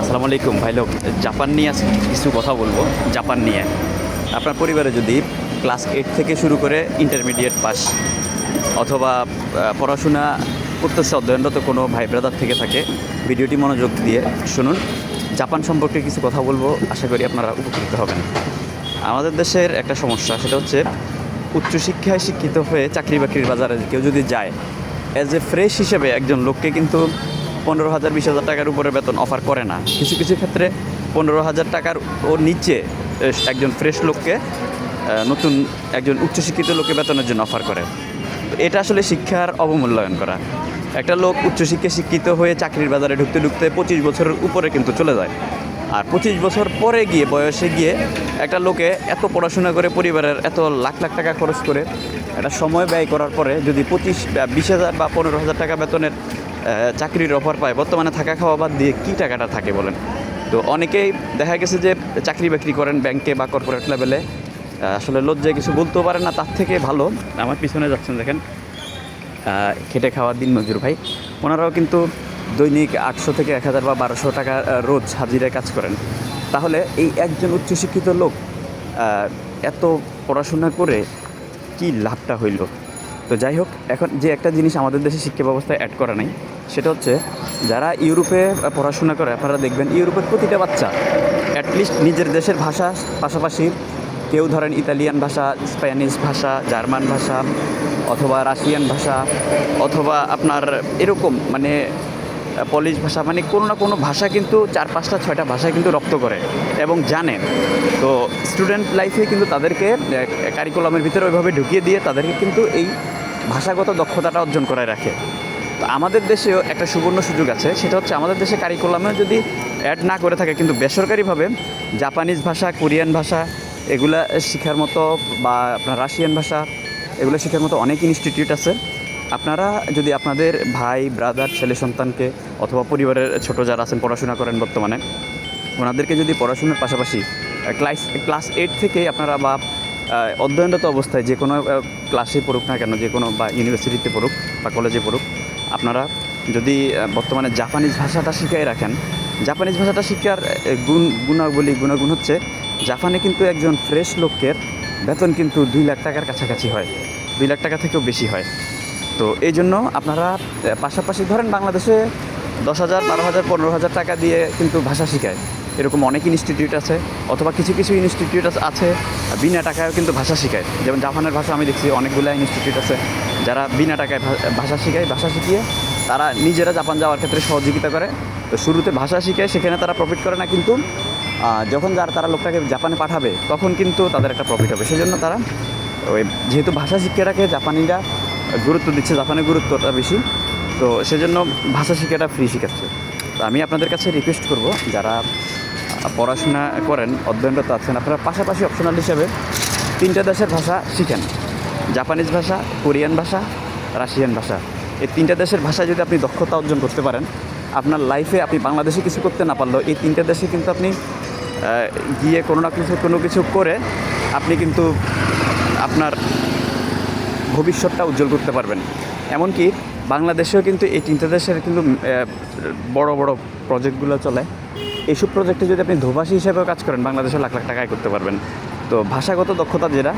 আসসালামু আলাইকুম, ভাই লোক, জাপান নিয়ে কিছু কথা বলব, জাপান নিয়ে। আপনার পরিবারে যদি ক্লাস এইট থেকে শুরু করে ইন্টারমিডিয়েট পাস, অথবা পড়াশোনা করতেছে অধ্যয়নরত কোনো ভাই ব্রাদার থেকে থাকে, ভিডিওটি মনোযোগ দিয়ে শুনুন। জাপান সম্পর্কে কিছু কথা বলব, আশা করি আপনারা উপকৃত হবেন। আমাদের দেশের একটা সমস্যা, সেটা হচ্ছে উচ্চশিক্ষায় শিক্ষিত হয়ে চাকরি বাকরির বাজারে কেউ যদি যায় অ্যাজ এ ফ্রেশ হিসেবে একজন লোককে কিন্তু পনেরো হাজার, বিশ হাজার টাকার উপরে বেতন অফার করে না। কিছু কিছু ক্ষেত্রে পনেরো হাজার টাকার ও নিচে একজন ফ্রেশ লোককে নতুন একজন উচ্চশিক্ষিত লোককে বেতনের জন্য অফার করে। এটা আসলে শিক্ষার অবমূল্যায়ন করা। একটা লোক উচ্চশিক্ষায় শিক্ষিত হয়ে চাকরির বাজারে ঢুকতে ঢুকতে পঁচিশ বছরের উপরে কিন্তু চলে যায়। আর পঁচিশ বছর পরে গিয়ে, বয়সে গিয়ে একটা লোকে এত পড়াশোনা করে, পরিবারের এত লাখ লাখ টাকা খরচ করে, একটা সময় ব্যয় করার পরে যদি পঁচিশ বিশ হাজার বা পনেরো হাজার টাকা বেতনের চাকরির অফার পায়। বর্তমানে থাকা খাওয়া বাদ দিয়ে কী টাকাটা থাকে বলেন? তো অনেকেই দেখা গেছে যে চাকরি বাকরি করেন ব্যাংকে বা কর্পোরেট লেভেলে আসলে লজ্জায় কিছু বলতেও পারে না, তার থেকে ভালো। আমার পিছনে যাচ্ছেন দেখেন। খেটে খাওয়ার দিন মজুর ভাই। ওনারাও কিন্তু দৈনিক আটশো থেকে এক হাজার বা বারোশো টাকা রোজ হাজিরায় কাজ করেন। তাহলে এই একজন উচ্চশিক্ষিত লোক এত পড়াশোনা করে কি লাভটা হইল? তো যাই হোক, এখন যে একটা জিনিস আমাদের দেশে শিক্ষা ব্যবস্থায় অ্যাড করা নাই, সেটা হচ্ছে যারা ইউরোপে পড়াশোনা করে, আপনারা দেখবেন ইউরোপের প্রতিটা বাচ্চা অ্যাটলিস্ট নিজের দেশের ভাষা পাশাপাশি কেউ ধরেন ইতালিয়ান ভাষা, স্প্যানিশ ভাষা, জার্মান ভাষা অথবা রাশিয়ান ভাষা অথবা আপনার এরকম মানে পলিশ ভাষা মানে কোনো না কোনো ভাষা কিন্তু চার পাঁচটা, ছয়টা ভাষা কিন্তু রপ্ত করে এবং জানে। তো স্টুডেন্ট লাইফে কিন্তু তাদেরকে কারিকুলামের ভিতরে ওইভাবে ঢুকিয়ে দিয়ে তাদেরকে কিন্তু এই ভাষাগত দক্ষতাটা অর্জন করায় রাখে। তো আমাদের দেশেও একটা সুবর্ণ সুযোগ আছে, সেটা হচ্ছে আমাদের দেশে কারিকুলামে যদি অ্যাড না করে থাকে, কিন্তু বেসরকারিভাবে জাপানিজ ভাষা কোরিয়ান ভাষা, এগুলা শেখার মতো বা আপনার রাশিয়ান ভাষা, এগুলো শেখার মতো অনেক ইনস্টিটিউট আছে। আপনারা যদি আপনাদের ভাই ব্রাদার ছেলে সন্তানকে অথবা পরিবারের ছোট যারা আছেন, পড়াশোনা করেন বর্তমানে, ওনাদেরকে যদি পড়াশোনার পাশাপাশি ক্লাস ক্লাস এইট থেকে আপনারা বা অধ্যয়নরত অবস্থায় যে কোনো ক্লাসে পড়ুক না কেন, যে কোনো বা ইউনিভার্সিটিতে পড়ুক বা কলেজে পড়ুক, আপনারা যদি বর্তমানে জাপানিজ ভাষাটা শিখাই রাখেন জাপানিজ ভাষাটা শিক্ষার গুণ, গুণাবলী, গুণাগুণ হচ্ছে জাপানে কিন্তু একজন ফ্রেশ লোকের বেতন কিন্তু দুই লাখ টাকার কাছাকাছি হয়, দুই লাখ টাকা থেকেও বেশি হয়। তো এই জন্য আপনারা পাশাপাশি ধরেন বাংলাদেশে দশ হাজার, বারো হাজার, পনেরো হাজার টাকা দিয়ে কিন্তু ভাষা শেখায়। এরকম অনেক ইনস্টিটিউট আছে, অথবা কিছু কিছু ইনস্টিটিউট আছে, বিনা টাকায়ও কিন্তু ভাষা শেখায়। যেমন জাপানের ভাষা আমি দেখছি, অনেকগুলো ইনস্টিটিউট আছে, যারা বিনা টাকায় ভাষা শেখায়, ভাষা শিখিয়ে তারা নিজেরা জাপান যাওয়ার ক্ষেত্রে সহযোগিতা করে। তো শুরুতে ভাষা শিখে সেখানে তারা প্রফিট করে না, কিন্তু যখন যারা তারা লোকটাকে জাপানে পাঠাবে, তখন কিন্তু তাদের একটা প্রফিট হবে। সেজন্য তারা ওই যেহেতু ভাষা শিক্ষাটাকে জাপানিরা গুরুত্ব দিচ্ছে, জাপানের গুরুত্বটা বেশি, তো সেজন্য ভাষা শিক্ষাটা ফ্রি শিখাচ্ছে। তো আমি আপনাদের কাছে রিকোয়েস্ট করব, যারা পড়াশোনা করেন, অধ্যয়নরত আছেন, আপনারা পাশাপাশি অপশনাল হিসেবে তিনটা দেশের ভাষা শিখেন। জাপানিজ ভাষা কোরিয়ান ভাষা রাশিয়ান ভাষা। এই তিনটা দেশের ভাষায় যদি আপনি দক্ষতা অর্জন করতে পারেন, আপনার লাইফে আপনি বাংলাদেশে কিছু করতে না পারলেও এই তিনটা দেশে কিন্তু আপনি গিয়ে কোনো না কিছু, কোনো কিছু করে আপনি কিন্তু আপনার ভবিষ্যৎটা উজ্জ্বল করতে পারবেন। এমনকি বাংলাদেশেও কিন্তু এই তিনটা দেশের কিন্তু বড় বড় প্রজেক্টগুলো চলে। এইসব প্রজেক্টে যদি আপনি ধোভাষী হিসেবেও কাজ করেন বাংলাদেশে লাখ লাখ টাকায় করতে পারবেন। তো ভাষাগত দক্ষতা যেটা,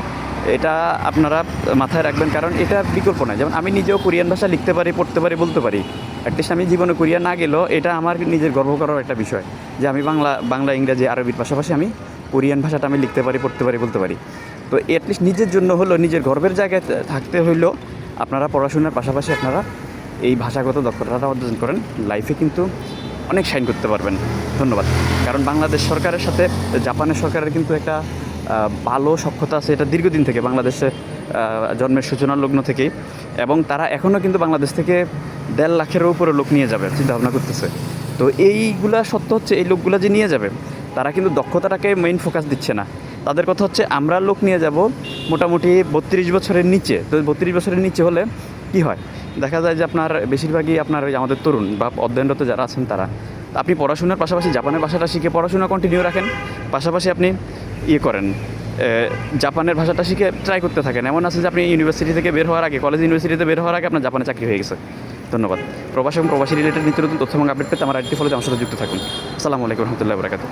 এটা আপনারা মাথায় রাখবেন, কারণ এটা বিকল্প নয়। যেমন আমি নিজেও কোরিয়ান ভাষা লিখতে পারি, পড়তে পারি, বলতে পারি। অ্যাটলিস্ট আমি জীবনে কোরিয়া না গেলেও এটা আমার নিজের গর্ব করার একটা বিষয়। যে আমি বাংলা বাংলা, ইংরাজি, আরবির পাশাপাশি আমি কোরিয়ান ভাষাটা আমি লিখতে পারি, পড়তে পারি, বলতে পারি। তো অ্যাটলিস্ট নিজের জন্য হলো নিজের গর্বের জায়গায় থাকতে হইলেও আপনারা পড়াশোনার পাশাপাশি আপনারা এই ভাষাগত দক্ষতাটা অর্জন করেন। লাইফে কিন্তু অনেক সাইন করতে পারবেন। ধন্যবাদ। কারণ বাংলাদেশ সরকারের সাথে, জাপানের সরকারের কিন্তু একটা ভালো সক্ষতা আছে। এটা দীর্ঘদিন থেকে বাংলাদেশে জন্মের সূচনা লগ্ন থেকেই। এবং তারা এখনও কিন্তু বাংলাদেশ থেকে দেড় লাখেরও উপরে লোক নিয়ে যাবে চিন্তা ভাবনা করতেছে। তো এইগুলা সত্য হচ্ছে, এই লোকগুলো যে নিয়ে যাবে, তারা কিন্তু দক্ষতাটাকে মেইন ফোকাস দিচ্ছে না। তাদের কথা হচ্ছে, আমরা লোক নিয়ে যাব মোটামুটি বত্রিশ বছরের নিচে। তো বত্রিশ বছরের নিচে হলে কি হয়? দেখা যায় যে আপনার বেশিরভাগই আপনার ওই আমাদের তরুণ বা অধ্যয়নরত যারা আছেন তারা। আপনি পড়াশোনার পাশাপাশি জাপানের ভাষাটা শিখে পড়াশোনা কন্টিনিউ রাখেন, পাশাপাশি আপনি ইয়ে করেন জাপানের ভাষাটা শিখে ট্রাই করতে থাকেন। এমন আছে যে আপনি ইউনিভার্সিটি থেকে বের হওয়ার আগে কলেজ ইউনিভার্সিটিতে বের হওয়ার আগে আপনার জাপানে চাকরি হয়ে গেছে। ধন্যবাদ। প্রবাসী এবং প্রবাসী রিলেটেড নিত্য নতুন তথ্য এবং আপডেট পেতে আমার আইডি ফলোতে আমার সাথে যুক্ত থাকুন। আসসালামু আলাইকুম রহমতুল্লাহ বরাকাতু